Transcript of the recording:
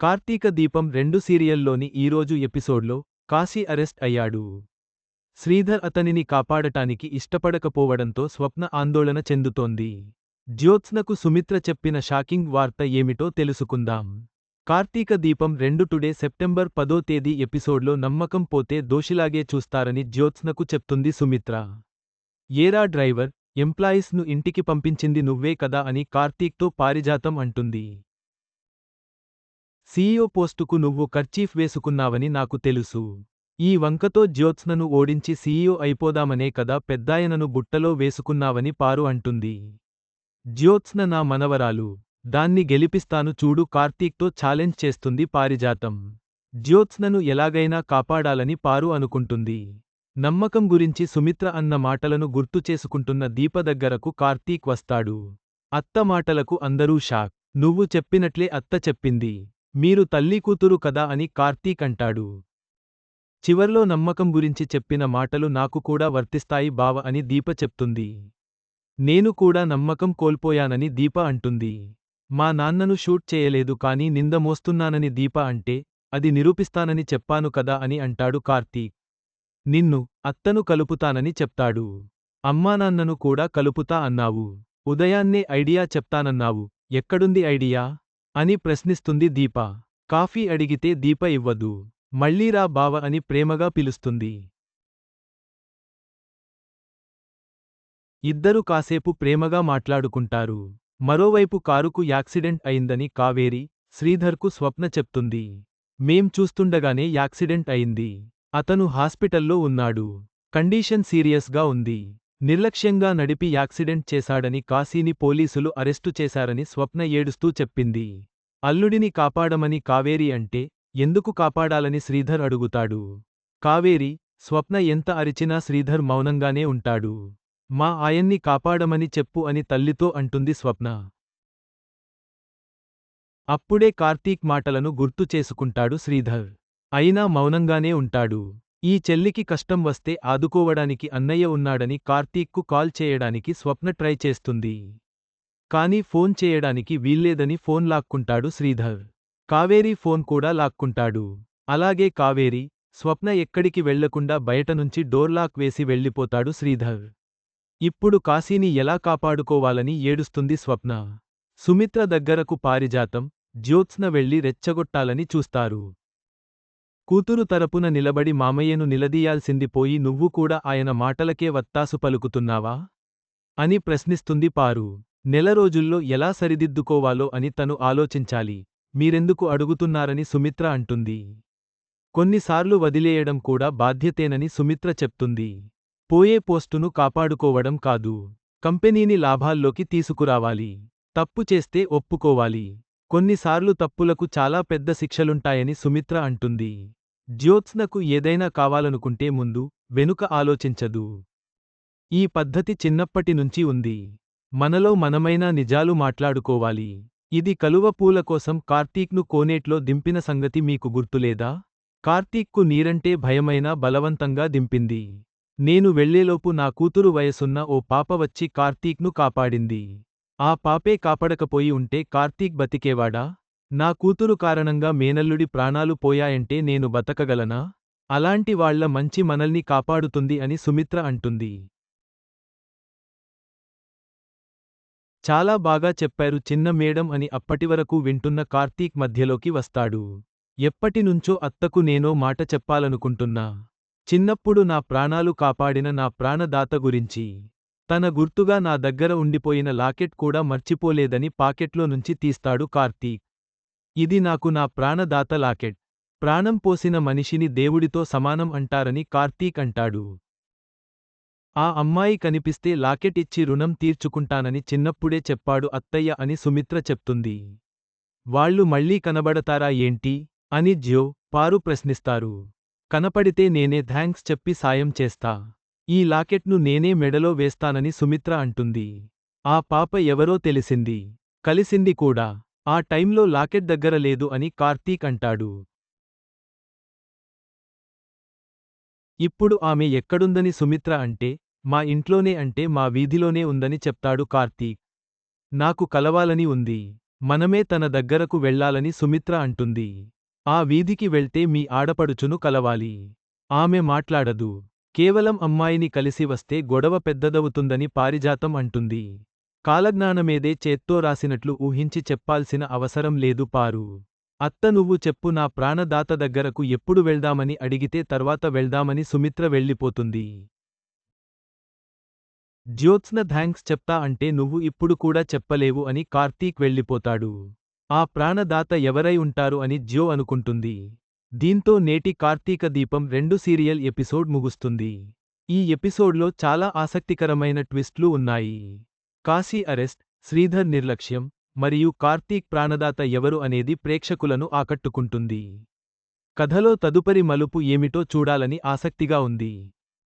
కార్తీక దీపం రెండు సీరియల్లోని ఈరోజు ఎపిసోడ్లో కాశీ అరెస్ట్ అయ్యాడు. శ్రీధర్ అతనిని కాపాడటానికి ఇష్టపడకపోవడంతో స్వప్న ఆందోళన చెందుతోంది. జ్యోత్స్నకు సుమిత్ర చెప్పిన షాకింగ్ వార్త ఏమిటో తెలుసుకుందాం. కార్తీక దీపం రెండు టుడే సెప్టెంబర్ పదో తేదీ ఎపిసోడ్లో నమ్మకం పోతే దోషిలాగే చూస్తారని జ్యోత్స్నకు చెప్తుంది సుమిత్ర. ఏరా డ్రైవర్ ఎంప్లాయీస్ను ఇంటికి పంపించింది నువ్వే కదా అని కార్తీక్తో పారిజాతం అంటుంది. సీఈఓ పోస్టుకు నువ్వు కర్చీఫ్ వేసుకున్నావని నాకు తెలుసు. ఈ వంకతో జ్యోత్స్నను ఓడించి సీఈఓ అయిపోదామనే కదా పెద్దాయనను బుట్టలో వేసుకున్నావని పారు అంటుంది. జ్యోత్స్న నా మనవరాలు దాన్ని గెలిపిస్తాను చూడు కార్తీక్తో ఛాలెంజ్ చేస్తుంది పారిజాతం. జ్యోత్స్నను ఎలాగైనా కాపాడాలని పారు అనుకుంటుంది. నమ్మకం గురించి సుమిత్ర అన్న మాటలను గుర్తు చేసుకుంటున్న దీప దగ్గరకు కార్తీక్ వస్తాడు. అత్త మాటలకు అందరూ షాక్. నువ్వు చెప్పినట్లే అత్త చెప్పింది. మీరు తల్లి కూతురు కదా అని కార్తీక్ అంటాడు. చివర్లో నమ్మకం గురించి చెప్పిన మాటలు నాకు కూడా వర్తిస్తాయి బావ అని దీప చెప్తుంది. నేను కూడా నమ్మకం కోల్పోయానని దీప అంటుంది. మా నాన్నను షూట్ చేయలేదు కానీ నింద మోస్తున్నానని దీప అంటే అది నిరూపిస్తానని చెప్పాను కదా అని అంటాడు కార్తీక్. నిన్ను అత్తను కలుపుతానని చెప్తాడు. అమ్మానాన్నను కూడా కలుపుతా అన్నావు. ఉదయాన్నే ఐడియా చెప్తానన్నావు. ఎక్కడుంది ఐడియా? అని ప్రశ్నిస్తుంది దీప. కాఫీ అడిగితే దీప ఇవ్వదు. మళ్ళీరా బావ అని ప్రేమగా పిలుస్తుంది. ఇద్దరు కాసేపు ప్రేమగా మాట్లాడుకుంటారు. మరోవైపు కారుకు యాక్సిడెంట్ అయిందని కావేరి శ్రీధర్కు స్వప్న చెప్తుంది. మేం చూస్తుండగానే యాక్సిడెంట్ అయింది. అతను హాస్పిటల్లో ఉన్నాడు. కండీషన్ సీరియస్గా ఉంది. నిర్లక్ష్యంగా నడిపి యాక్సిడెంట్ చేశాడని కాశీని పోలీసులు అరెస్టు చేశారని స్వప్న ఏడుస్తూ చెప్పింది. అల్లుడిని కాపాడమని కావేరి అంటే ఎందుకు కాపాడాలని శ్రీధర్ అడుగుతాడు? కావేరి స్వప్న ఎంత అరిచినా శ్రీధర్ మౌనంగానే ఉంటాడు. మా ఆయన్ని కాపాడమని చెప్పు అని తల్లితో అంటుంది స్వప్న. అప్పుడే కార్తీక్ మాటలను గుర్తు చేసుకుంటాడు శ్రీధర్. అయినా మౌనంగానే ఉంటాడు. ఈ చెల్లికి కష్టం వస్తే ఆదుకోవడానికి అన్నయ్య ఉన్నాడని కార్తీక్కు కాల్ చేయడానికి స్వప్న ట్రై చేస్తుంది. కానీ ఫోన్ చేయడానికి వీల్లేదని ఫోన్ లాక్కుంటాడు శ్రీధర్. కావేరీ ఫోన్ కూడా లాక్కుంటాడు. అలాగే కావేరి స్వప్న ఎక్కడికి వెళ్ళకుండా బయటనుంచి డోర్లాక్ వేసి వెళ్ళిపోతాడు శ్రీధర్. ఇప్పుడు కాశీని ఎలా కాపాడుకోవాలని ఏడుస్తుంది స్వప్న. సుమిత్ర దగ్గరకు పారిజాతం జ్యోత్స్న వెళ్ళి రెచ్చగొట్టాలని చూస్తారు. కూతురు తరపున నిలబడి మామయ్యను నిలదీయాల్సింది పోయి నువ్వు కూడా ఆయన మాటలకే వత్తాసు పలుకుతున్నావా? అని ప్రశ్నిస్తుంది పారు. నెల రోజుల్లో ఎలా సరిదిద్దుకోవాలో అని తను ఆలోచించాలి. మీరెందుకు అడుగుతున్నారని సుమిత్ర అంటుంది. కొన్నిసార్లు వదిలేయడం కూడా బాధ్యతేనని సుమిత్ర చెప్తుంది. పోయే పోస్టును కాపాడుకోవడం కాదు. కంపెనీని లాభాల్లోకి తీసుకురావాలి. తప్పు చేస్తే ఒప్పుకోవాలి. కొన్నిసార్లు తప్పులకు చాలా పెద్ద శిక్షలుంటాయని సుమిత్ర అంటుంది. జ్యోత్స్నకు ఏదైనా కావాలనుకుంటే ముందు వెనుక ఆలోచించదు. ఈ పద్ధతి చిన్నప్పటి నుంచి ఉంది. మనలో మనమైనా నిజాలు మాట్లాడుకోవాలి. ఇది కలువ పూల కోసం కార్తీక్ను కోనేట్లో దింపిన సంగతి మీకు గుర్తులేదా కార్తీక్కు నీరంటే భయమైనా బలవంతంగా దింపింది. నేను వెళ్ళేలోపు నా కూతురు వయసున్న ఓ పాప వచ్చి కార్తీక్ను కాపాడింది. ఆ పాపే కాపాడకపోయి ఉంటే కార్తీక్ బతికేవాడా? నా కూతురు కారణంగా మేనల్లుడి ప్రాణాలు పోయాయంటే నేను బతకగలనా? అలాంటి వాళ్ళ మంచి మనల్ని కాపాడుతుంది అని సుమిత్ర అంటుంది. చాలా బాగా చెప్పారు చిన్న మేడం అని అప్పటివరకు వింటున్న కార్తీక్ మధ్యలోకి వస్తాడు. ఎప్పటినుంచో అత్తకు నేనో మాట చెప్పాలనుకుంటున్నా. చిన్నప్పుడు నా ప్రాణాలు కాపాడిన నా ప్రాణదాత గురించి. తన గుర్తుగా నా దగ్గర ఉండిపోయిన లాకెట్ కూడా మర్చిపోలేదని పాకెట్లో నుంచి తీస్తాడు కార్తీక్. ఇది నాకు నా ప్రాణదాత లాకెట్. ప్రాణం పోసిన మనిషిని దేవుడితో సమానం అంటారని కార్తీక్ అంటాడు. ఆ అమ్మాయి కనిపిస్తే లాకెట్ ఇచ్చి రుణం తీర్చుకుంటానని చిన్నప్పుడే చెప్పాడు అత్తయ్య అని సుమిత్ర చెప్తుంది. వాళ్ళు మళ్ళీ కనబడతారా ఏంటి? అని జ్యో పారు ప్రశ్నిస్తారు. కనపడితే నేనే థ్యాంక్స్ చెప్పి సాయం చేస్తా. ఈ లాకెట్ను నేనే మెడలో వేస్తానని సుమిత్ర అంటుంది. ఆ పాప ఎవరో తెలిసింది. కలిసింది కూడా. ఆ టైంలో లాకెట్ దగ్గర లేదు అని కార్తీక్ అంటాడు. ఇప్పుడు ఆమె ఎక్కడుందని సుమిత్ర అంటే మా ఇంట్లోనే అంటే మా వీధిలోనే ఉందని చెప్తాడు కార్తీక్. నాకు కలవాలని ఉంది. మనమే తన దగ్గరకు వెళ్ళాలని సుమిత్ర అంటుంది. ఆ వీధికి వెళ్తే మీ ఆడపడుచును కలవాలి. ఆమె మాట్లాడదు. కేవలం అమ్మాయిని కలిసి వస్తే గొడవ పెద్దదవుతుందని పారిజాతం అంటుంది. కాలజ్ఞానమేదే చేత్తో రాసినట్లు ఊహించి చెప్పాల్సిన అవసరం లేదు పారు. అత్త నువ్వు చెప్పు నా ప్రాణదాత దగ్గరకు ఎప్పుడు వెళ్దామని అడిగితే తర్వాత వెళ్దామని సుమిత్ర వెళ్ళిపోతుంది. జ్యోత్స్న థ్యాంక్స్ చెప్తా అంటే నువ్వు ఇప్పుడు కూడా చెప్పలేవు అని కార్తీక్ వెళ్ళిపోతాడు. ఆ ప్రాణదాత ఎవరై ఉంటారు అని జ్యో అనుకుంటుంది. దీంతో నేటి కార్తీక దీపం రెండు సీరియల్ ఎపిసోడ్ ముగుస్తుంది. ఈ ఎపిసోడ్లో చాలా ఆసక్తికరమైన ట్విస్ట్లు ఉన్నాయి. కాశీ అరెస్ట్ శ్రీధర్ నిర్లక్ష్యం మరియు కార్తీక్ ప్రాణదాత ఎవరు అనేది ప్రేక్షకులను ఆకట్టుకుంటుంది. కథలో తదుపరి మలుపు ఏమిటో చూడాలని ఆసక్తిగా ఉంది.